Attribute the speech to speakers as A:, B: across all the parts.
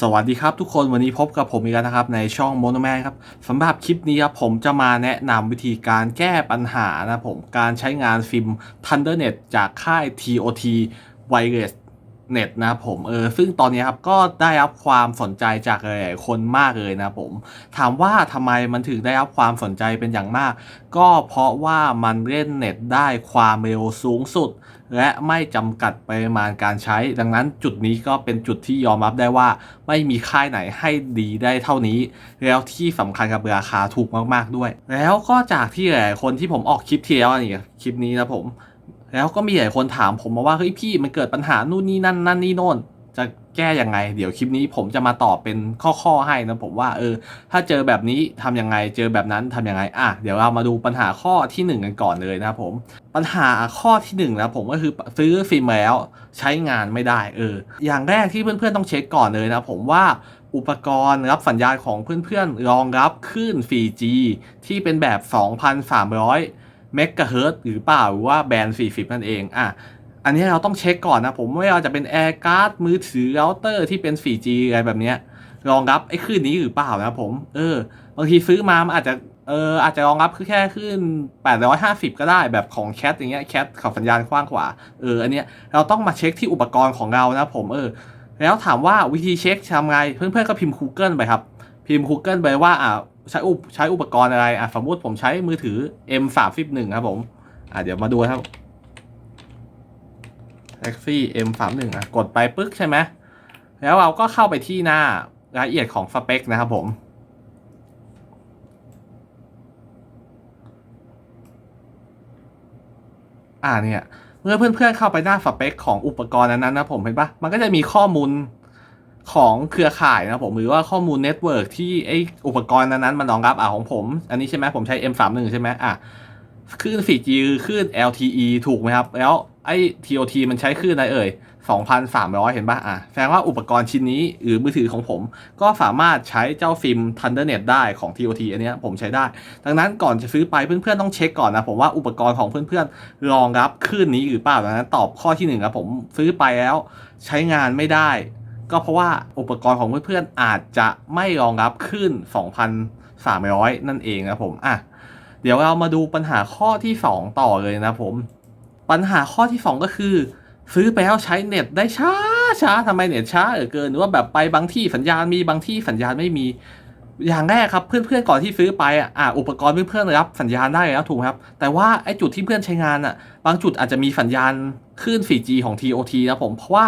A: สวัสดีครับทุกคนวันนี้พบกับผมอีกแล้วนะครับ ในช่องโมโนแมนครับสำหรับคลิปนี้ครับผมจะมาแนะนำวิธีการแก้ปัญหานะผม การใช้งานฟิล์ม ThunderNet จากค่าย TOT Wireless Net นะผมเออซึ่งตอนนี้ครับก็ได้รับความสนใจจากหลายๆคนมากเลยนะผมถามว่าทำไมมันถึงได้รับความสนใจเป็นอย่างมาก ก็เพราะว่ามันเล่นเน็ตได้ความเร็วสูงสุด และไม่จำกัดปริมาณการใช้ ดังนั้นจุดนี้ก็เป็นจุดที่ยอมรับได้ว่า ไม่มีค่ายไหนให้ดีได้เท่านี้ แล้วที่สำคัญกับราคาถูกมากๆด้วย แล้วก็จากที่หลายคนที่ผมออกคลิปที่แล้วนี่คลิปนี้นะผม แล้วก็มีหลายคนถามผมมาว่าเฮ้ยพี่มันเกิดปัญหานู่นนี่นั่นนั่นนี่โน่น จะแก้ยังไง เดี๋ยวคลิปนี้ผมจะมาตอบเป็นข้อๆให้นะผมว่าเออ ถ้าเจอแบบนี้ทำยังไง เจอแบบนั้นทำยังไงอะเดี๋ยวเรามาดูปัญหาข้อที่หนึ่งกันก่อนเลยนะครับผมปัญหาข้อที่หนึ่งนะผมก็คือซื้อฟิล์มแล้วใช้งานไม่ได้เออ อย่างแรกที่เพื่อนๆต้องเช็คก่อนเลยนะผมว่าอุปกรณ์รับสัญญาณของเพื่อนๆรองรับคลื่น 4G ที่เป็นแบบ 2,300 เมกะเฮิร์ตหรือเปล่าหรือว่าแบนด์40 นั่นเองอะอันนี้เราต้องเช็คก่อนนะ ผมไม่ว่าจะเป็นแอร์การ์ดมือถือเราเตอร์ที่เป็น 4G อะไรแบบเนี้ยรองรับไอ้คลื่นนี้หรือเปล่านะผม เออ บางทีซื้อมามันอาจจะเอออาจจะรองรับคือแค่ขึ้น 850 ก็ได้แบบของแคทอย่างเงี้ยแคทขับสัญญาณกว้างกว่าเอออันเนี้ยเราต้องมาเช็คที่อุปกรณ์ของเรานะผมเออ แล้วถามว่าวิธีเช็คทำไง เพื่อนๆก็พิมพ์ Google ไปครับ พิมพ์ Google ไปว่าอ่า ใช้อุปใช้อุปกรณ์อะไรอะสมมติผมใช้มือถือ M31 ครับผมอะเดี๋ยวมาดูครับ Galaxy M31 อะกดไปปึ๊กใช่ไหมแล้วเราก็เข้าไปที่หน้ารายละเอียดของสเปคนะครับผมอ่าเนี่ยเมื่อเพื่อนๆเข้าไปหน้าสเปคของอุปกรณ์นั้นๆนะผมเห็นปะมันก็จะมีข้อมูล ของเครือข่ายนะผมหรือว่าข้อมูลเน็ตเวิร์กที่ไออุปกรณ์นั้นๆมันรองรับอะของผม อันนี้ใช่ไหมผมใช้ M31 ใช่ไหมอะคลื่น 4G คลื่น LTE ถูกไหมครับ แล้วไอ้ TOT มันใช้คลื่นอะไรเอ่ย 2,300 เห็นปะอะแสดงว่าอุปกรณ์ชิ้นนี้หรือมือถือของผม ก็สามารถใช้เจ้าฟิล์ม ThunderNet ได้ของ TOT อันนี้ผมใช้ได้ ดังนั้นก่อนจะซื้อไปเพื่อนๆต้องเช็คก่อนนะ ผมว่าอุปกรณ์ของเพื่อนๆรองรับคลื่นนี้หรือเปล่าดังนั้นตอบข้อที่หนึ่งครับผมซื้อไปแล้วใช้งานไม่ได้ ก็เพราะว่าอุปกรณ์ของเพื่อนๆอาจจะไม่รองรับคลื่น2,300 นั่นเองนะผมอะเดี๋ยวเรามาดูปัญหาข้อที่ 2 ต่อเลยนะผม ปัญหาข้อที่ 2 ก็คือ ซื้อไปแล้วใช้เน็ตได้ช้าช้าทำไมเน็ตช้าเหลือเกินหรือว่าแบบไปบางที่สัญญาณมีบางที่สัญญาณไม่มีอย่างแรกครับเพื่อนๆก่อนที่ซื้อไปอะอะอุปกรณ์เพื่อนๆรับสัญญาณได้แล้วถูกครับ แต่ว่าไอ้จุดที่เพื่อนใช้งานอะ บางจุดอาจจะมีสัญญาณคลื่น 4G ของ TOT นะผมเพราะว่า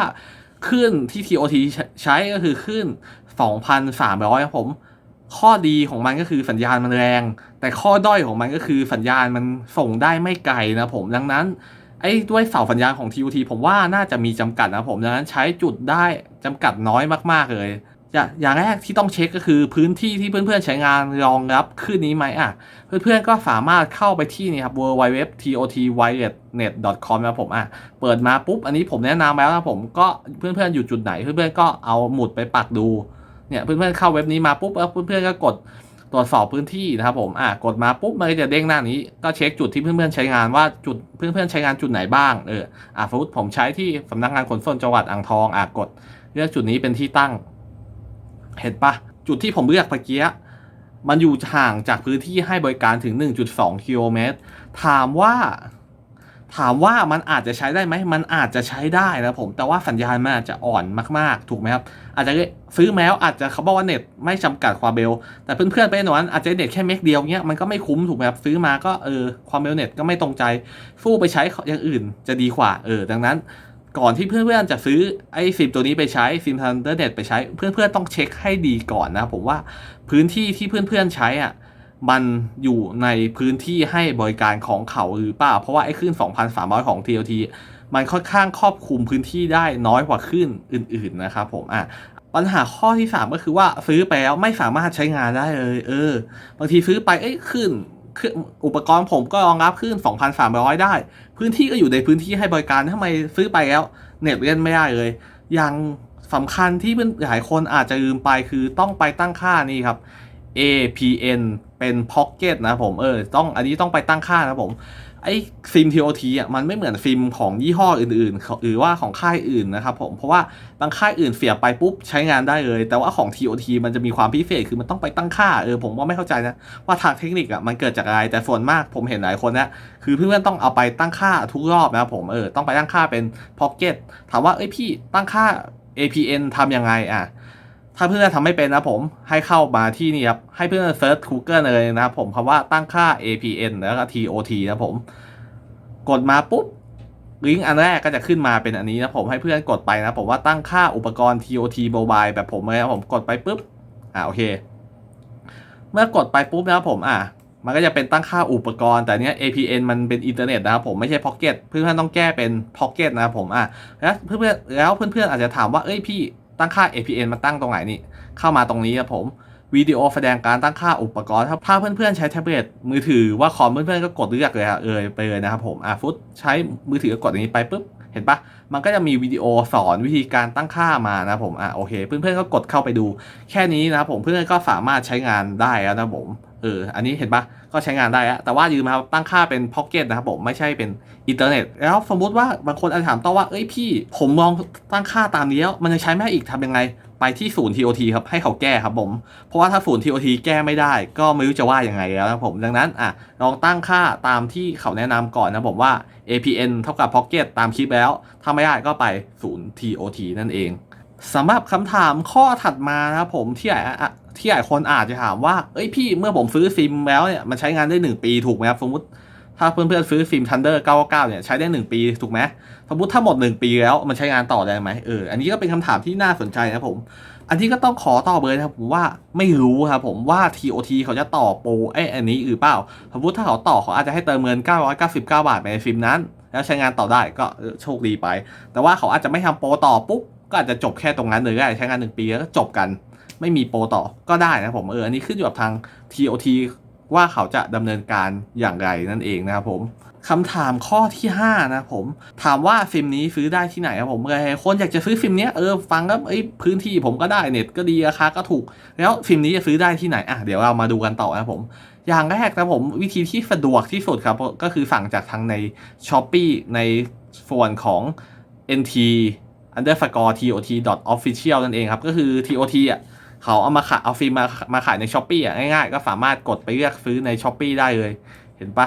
A: คลื่นที่ TOT ใช้ก็คือคลื่น2,300 ครับผม ข้อดีของมันก็คือสัญญาณมันแรง แต่ข้อด้อยของมันก็คือสัญญาณมันส่งได้ไม่ไกลนะผมดังนั้นไอ้ด้วยเสาสัญญาณของ TOT ผมว่าน่าจะมีจำกัดนะผมดังนั้นใช้จุดได้จำกัดน้อยมากๆเลย อย่างแรกที่ต้องเช็คก็คือพื้นที่ที่เพื่อนๆใช้งานรองรับคลื่นนี้ไหมอะ เพื่อนๆก็สามารถเข้าไปที่นี่ครับ www totwirenet com นะผมอะ เปิดมาปุ๊บ อันนี้ผมแนะนำแล้วนะผมก็เพื่อนๆอยู่จุดไหน เพื่อนๆก็เอาหมุดไปปักดู เนี่ยเพื่อนๆเข้าเว็บนี้มาปุ๊บแล้วเพื่อนๆก็กดตรวจสอบพื้นที่นะครับผมอะกดมาปุ๊บมันก็จะเด้งหน้านี้ ก็เช็คจุดที่เพื่อนๆใช้งานว่าจุดเพื่อนๆใช้งานจุดไหนบ้างเอออะสมมติผมใช้ที่สำนักงานขนส่งจังหวัดอ่างทองอะกดเลือกจุดนี้เป็นที่ตั้ง เห็นปะจุดที่ผมเลือกเมื่อกี้มันอยู่ห่างจากพื้นที่ให้บริการถึง 1.2กิโลเมตรถามว่าถามว่ามันอาจจะใช้ได้ไหม มันอาจจะใช้ได้นะผม แต่ว่าสัญญาณมันอาจจะอ่อนมากๆ ถูกไหมครับ อาจจะซื้อแม้วอาจจะเขาบอกว่าเน็ตไม่จำกัดความเร็ว แต่เพื่อนๆไปหนอนอาจจะเน็ตแค่เมกเดียวเงี้ย มันก็ไม่คุ้มถูกไหมครับ ซื้อมาก็เออความเร็วเน็ตก็ไม่ตรงใจ สู้ไปใช้อย่างอื่นจะดีกว่า เออ ดังนั้น ก่อนที่เพื่อนๆจะซื้อไอ้ฟิมตัวนี้ไปใช้ฟิมทันเดอร์เน็ตไปใช้เพื่อนๆต้องเช็คให้ดีก่อนนะผมว่าพื้นที่ที่เพื่อนๆใช้อะมันอยู่ในพื้นที่ให้บริการของเขาหรือเปล่า เพราะว่าไอ้คลื่น 2,300 ของ TOT มันค่อนข้างครอบคลุมพื้นที่ได้น้อยกว่าคลื่นอื่น ๆ นะครับผมอะปัญหาข้อที่ 3 ก็คือว่าซื้อไปแล้วไม่สามารถใช้งานได้เลย เออ บางทีซื้อไปเอ้ยคลื่นคลื่น อุปกรณ์ผมก็รองรับคลื่น 2,300 ได้ พื้นที่ก็อยู่ในพื้นที่ให้บริการทำไมซื้อไปแล้ว เน็ตเล่นไม่ได้เลย อย่างสำคัญที่เพื่อนหลายคนอาจจะลืมไปคือต้องไปตั้งค่านี่ครับ APN เป็น Pocket นะผม เออ ต้อง อันนี้ต้องไปตั้งค่านะผม ไอ้ฟิล์ม TOT อะ มันไม่เหมือนฟิล์มของยี่ห้ออื่นๆ หรือว่าของค่ายอื่นนะครับผม เพราะว่าบางค่ายอื่นเสียบไปปุ๊บใช้งานได้เลย แต่ว่าของ TOT มันจะมีความพิเศษ คือมันต้องไปตั้งค่า เออ ผมก็ไม่เข้าใจนะ ว่าทางเทคนิคอะ มันเกิดจากอะไร แต่ส่วนมากผมเห็นหลายคนนะ คือเพื่อนๆต้องเอาไปตั้งค่าทุกรอบนะผม เออ ต้องไปตั้งค่าเป็น Pocket ถามว่า เอ้ยพี่ ตั้งค่า APN ทำยังไงอะ ถ้าเพื่อนทำไม่เป็นนะผมให้เข้ามาที่นี่ครับ ให้เพื่อนเซิร์ช Google เลยนะครับผมคำว่าตั้งค่า APN แล้วก็ TOT นะผม กดมาปุ๊บลิงก์อันแรกก็จะขึ้นมาเป็นอันนี้นะผมให้เพื่อนกดไปนะผมว่าตั้งค่าอุปกรณ์ TOT Mobile แบบผมเลยนะผมกดไปปุ๊บอ่าโอเค เมื่อกดไปปุ๊บนะครับผมอะมันก็จะเป็นตั้งค่าอุปกรณ์แต่เนี้ย APN มันเป็นอินเทอร์เน็ตนะครับผมไม่ใช่ Pocket เพื่อนๆต้องแก้เป็น Pocket นะครับผมอะแล้วเพื่อนๆแล้วเพื่อนๆอาจจะถามว่าเอ้ยพี่ ตั้งค่า APN มาตั้งตรงไหนนี่ เข้ามาตรงนี้ครับผมวิดีโอแสดงการตั้งค่าอุปกรณ์ ถ้าเพื่อนๆใช้แท็บเล็ตมือถือว่าคอมเพื่อนๆก็กดเลือกเลยครับเออไปเลยนะครับผมอะฟุตใช้มือถือก็กดอย่างนี้ไปปุ๊บเห็นปะมันก็จะมีวิดีโอสอนวิธีการตั้งค่ามานะผมอะโอเค เพื่อนๆก็กดเข้าไปดู แค่นี้นะครับผมเพื่อนๆก็สามารถใช้งานได้แล้วนะผม เอออันนี้เห็นปะก็ใช้งานได้แล้วแต่ว่ายืมมาตั้งค่าเป็นพ็อกเก็ตนะครับผมไม่ใช่เป็นอินเทอร์เน็ตแล้วสมมุติว่าบางคนอาจจะถามต่อว่าเอ้ยพี่ ผมลองตั้งค่าตามนี้แล้วมันยังใช้ไม่ได้อีกทำยังไง ไปที่ศูนย์ TOT ครับให้เขาแก้ครับผมเพราะว่าถ้าศูนย์ TOT แก้ไม่ได้ ก็ไม่รู้จะว่ายังไงแล้วนะผมดังนั้นอะลองตั้งค่าตามที่เขาแนะนำก่อนนะผมว่า APN เท่ากับ Pocket ตามคลิปแล้ว ถ้าไม่ได้ก็ไปศูนย์ TOT นั่นเองสำหรับคำถามข้อถัดมานะครับผมที่หลา ที่หลายคนอาจจะถามว่า เอ้ยพี่เมื่อผมซื้อซิมแล้วเนี่ยมันใช้งานได้ 1 ปีถูกไหมครับ สมมติถ้าเพื่อนๆซื้อฟิล์ม Thunder 999 เนี่ยใช้ได้ 1 ปีถูกไหมสมมติถ้าหมด 1 ปีแล้วมันใช้งานต่อได้ไหมเอออันนี้ก็เป็นคำถามที่น่าสนใจนะผม อันนี้ก็ต้องขอตอบเลยนะครับผมว่าไม่รู้ครับผมว่า TOT เขาจะต่อโปรไอ้อันนี้หรือเปล่า สมมติถ้าเขาต่อเขาอาจจะให้เติมเงิน 999 บาทไปในฟิล์มนั้น แล้วใช้งานต่อได้ก็โชคดีไป แต่ว่าเขาอาจจะไม่ทำโปรต่อปุ๊บก็อาจจะจบแค่ตรงนั้นเลยก็ใช้งาน 1 ปีแล้วก็จบกัน ไม่มีโปรต่อก็ได้นะผมเอออันนี้ขึ้นอยู่กับทาง TOT ว่าเขาจะดำเนินการอย่างไรนั่นเองนะครับผมคำถามข้อที่ 5 นะผมถามว่าฟิล์มนี้ซื้อได้ที่ไหนครับผมเลยคนอยากจะซื้อฟิล์มเนี้ยเออฟังแล้วเอ้พื้นที่ผมก็ได้เน็ตก็ดีราคาก็ถูก แล้วฟิล์มนี้จะซื้อได้ที่ไหนอะเดี๋ยวเรามาดูกันต่อนะผม อย่างแรกนะผมวิธีที่สะดวกที่สุดครับก็คือสั่งจากทางใน s h อ p e e ในส่วนของ nt underscore tot official นั่นเองครับ ก็คือ tot อะ เขาเอามาขายเอาฟิล์มมามาขายใน s h อ p e e อะง่ายๆ ก็สามารถกดไปเลือกซื้อใน s h อ p e e ได้เลย เห็นปะ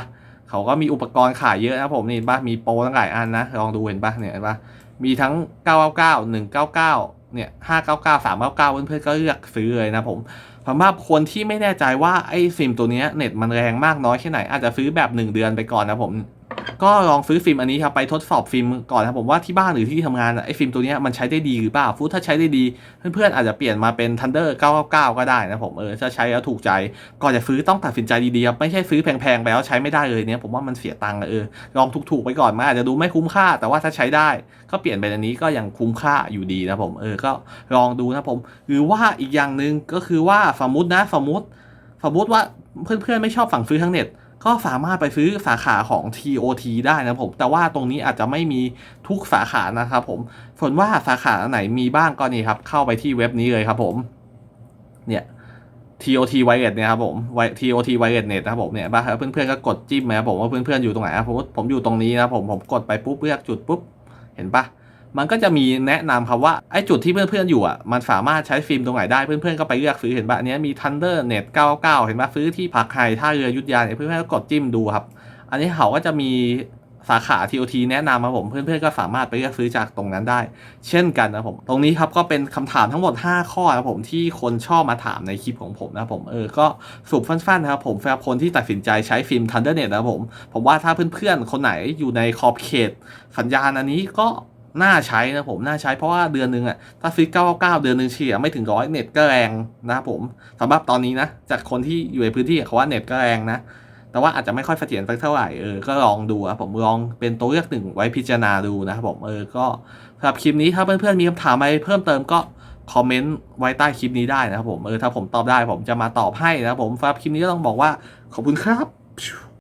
A: เขาก็มีอุปกรณ์ขายเยอะนะผมนี่ปะมีโปรตั้งหลายอันนะ ลองดูเห็นปะเนี่ยเห็นปะมีทั้ง 999 199 เนี่ย 599 399 เพื่อนๆก็เลือกซื้อเลยนะผมสำหรับคนที่ไม่แน่ใจว่าไอ้ฟิล์มตัวนี้เน็ตมันแรงมากน้อยแค่ไหน อาจจะซื้อแบบ 1 เดือนไปก่อนนะผม ก็ลองซื้อฟิล์มอันนี้ครับไปทดสอบฟิล์มก่อนนะผมว่าที่บ้านหรือที่ทำงานไอ้ฟิล์มตัวนี้มันใช้ได้ดีหรือเปล่าฟูถ้าใช้ได้ดี เพื่อนๆอาจจะเปลี่ยนมาเป็น Thunder 999 ก็ได้นะผมเออถ้าใช้แล้วถูกใจก่อนจะซื้อต้องตัดสินใจดีๆครับไม่ใช่ซื้อแพงๆไปแล้วใช้ไม่ได้เลยเนี่ยผมว่ามันเสียตังค์เออลองถูกๆไปก่อนมันอาจจะดูไม่คุ้มค่า แต่ว่าถ้าใช้ได้ก็เปลี่ยนเป็นอันนี้ก็ยังคุ้มค่าอยู่ดีนะผมเออก็ลองดูนะผม หรือว่าอีกอย่างหนึ่งก็คือว่าสมมตินะสมมติสมมติว่าเพื่อนๆไม่ชอบฝั่งซื้อทางเน็ต ก็สามารถไปซื้อสาขาของ TOT ได้นะผม แต่ว่าตรงนี้อาจจะไม่มีทุกสาขานะครับผม ส่วนว่าสาขาไหนมีบ้างก็นี่ครับ เข้าไปที่เว็บนี้เลยครับผม เนี่ย TOT Wireless เนี่ยครับผม TOT Wireless Net นะครับผมเนี่ยบ้าเพื่อนๆก็กดจิ้มนะครับผมว่าเพื่อนๆอยู่ตรงไหนครับผมผมอยู่ตรงนี้นะผมผมกดไปปุ๊บเลือกจุดปุ๊บ เห็นปะ มันก็จะมีแนะนำครับว่าไอ้จุดที่เพื่อนๆอยู่อะมันสามารถใช้ฟิล์มตรงไหนได้เพื่อนๆก็ไปเลือกซื้อเห็นปะอันนี้มี Thunder Net 99 เห็นปะซื้อที่ผักไห่ท่าเรือยุทธยาเนี่ยเพื่อนๆก็กดจิ้มดูครับ อันนี้เขาก็จะมีสาขา TOT แนะนำมาผมเพื่อนๆก็สามารถไปเลือกซื้อจากตรงนั้นได้ เช่นกันนะผม ตรงนี้ครับก็เป็นคำถามทั้งหมด 5 ข้อนะผมที่คนชอบมาถามในคลิปของผมนะผมเออก็สุปสั้นๆนะครับผมสำหรับคนที่ตัดสินใจใช้ฟิล์ม Thundernet นะผม ผมว่าถ้าเพื่อนๆคนไหนอยู่ในขอบเขตสัญญาณอันนี้ก็ น่าใช้นะผมน่าใช้เพราะว่าเดือนหนึ่งอะถ้าซื้อ 999 เดือนหนึ่งเฉี่ยไม่ถึงร้อยเน็ตก็แรงนะครับผมสำหรับตอนนี้นะจากคนที่อยู่ในพื้นที่เขาว่าเน็ตก็แรงนะ แต่ว่าอาจจะไม่ค่อยเสถียรสักเท่าไหร่เออก็ลองดูครับผมลองเป็นตัวเลือกหนึ่งไว้พิจารณาดูนะครับผมเออก็สำหรับคลิปนี้ถ้าเพื่อนๆมีคำถามอะไรเพิ่มเติมก็คอมเมนต์ไว้ใต้คลิปนี้ได้นะครับผมเออถ้าผมตอบได้ผมจะมาตอบให้นะครับผมสำหรับคลิปนี้ก็ต้องบอกว่าขอบคุณครับ